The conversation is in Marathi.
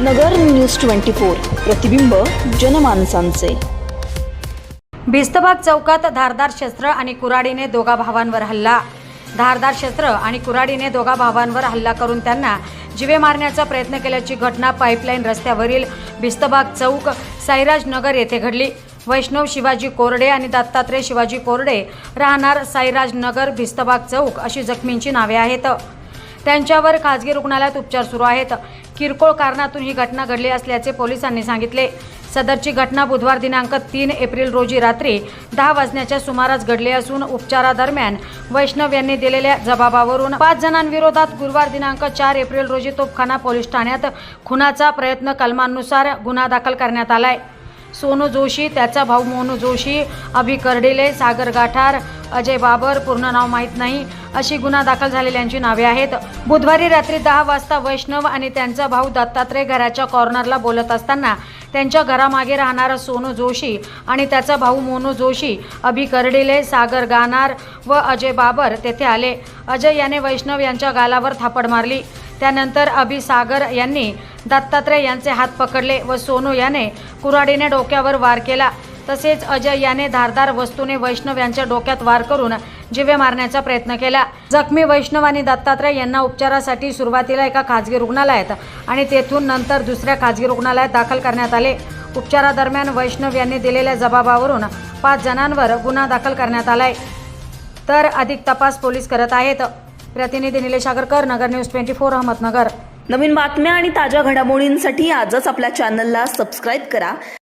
नगर न्यूज ट्वेंटी फोर प्रतिबिंब जनमानसांचे. भिस्तबाग चौकात धारदार शस्त्र आणि कुऱ्हाडीने दोघा भावांवर हल्ला. धारदार शस्त्र आणि कुऱ्हाडीने दोघा भावांवर हल्ला करून त्यांना जिवे मारण्याचा प्रयत्न केल्याची घटना पाईपलाईन रस्त्यावरील भिस्तबाग चौक साईराज नगर येथे घडली. वैष्णव शिवाजी कोरडे आणि दत्तात्रय शिवाजी कोरडे राहणार साईराज नगर भिस्तबाग चौक अशी जखमींची नावे आहेत. त्यांच्यावर खासगी रुग्णालयात उपचार सुरू आहेत. किरकोळ कारणातून ही घटना घडली असल्याचे पोलिसांनी सांगितले. सदरची घटना बुधवार दिनांक तीन एप्रिल रोजी रात्री दहा वाजण्याच्या सुमारास घडली असून उपचारादरम्यान वैष्णव यांनी दिलेल्या जबाबावरून पाच जणांविरोधात गुरुवार दिनांक चार एप्रिल रोजी तोपखाना पोलीस ठाण्यात खुनाचा प्रयत्न कलमानुसार गुन्हा दाखल करण्यात आलाय. सोनू जोशी त्याचा भाऊ मोनू जोशी अभि कर्डिले सागर गाठार अजय बाबर पूर्ण नाव माहीत नाही. अशी गुन्हा दाखल झालेल्यांची नावे आहेत. बुधवारी रात्री दहा वाजता वैष्णव आणि त्यांचा भाऊ दत्तात्रय घराच्या कॉर्नरला बोलत असताना त्यांच्या घरामागे राहणारा सोनू जोशी आणि त्याचा भाऊ मोनू जोशी अभि करडिले सागर गानार व अजय बाबर तेथे आले. अजय याने वैष्णव यांच्या गालावर थापड मारली. त्यानंतर अभि सागर यांनी दत्तात्रय यांचे हात पकडले व सोनू याने कुऱ्हाडीने डोक्यावर वार केला. तसेच अजय याने धारदार वस्तूने वैष्णव यांच्या डोक्यात वार करून जिवे मारण्याचा प्रयत्न केला. जखमी वैष्णव आणि दत्तात्रय यांना उपचारासाठी सुरुवातीला एका खाजगी रुग्णालयात आणि तेथून नंतर दुसऱ्या खाजगी रुग्णालयात दाखल करण्यात आले. उपचारादरम्यान वैष्णव यांनी दिलेल्या जबाबावरून पाच जणांवर गुन्हा दाखल करण्यात आलाय. तर अधिक तपास पोलीस करत आहेत. प्रतिनिधी Nilesh Agarkar Nagar news twenty four Ahmednagar. नवीन बातम्या आणि ताज्या घडामोडींसाठी आजच आपल्या चॅनलला सबस्क्राईब करा.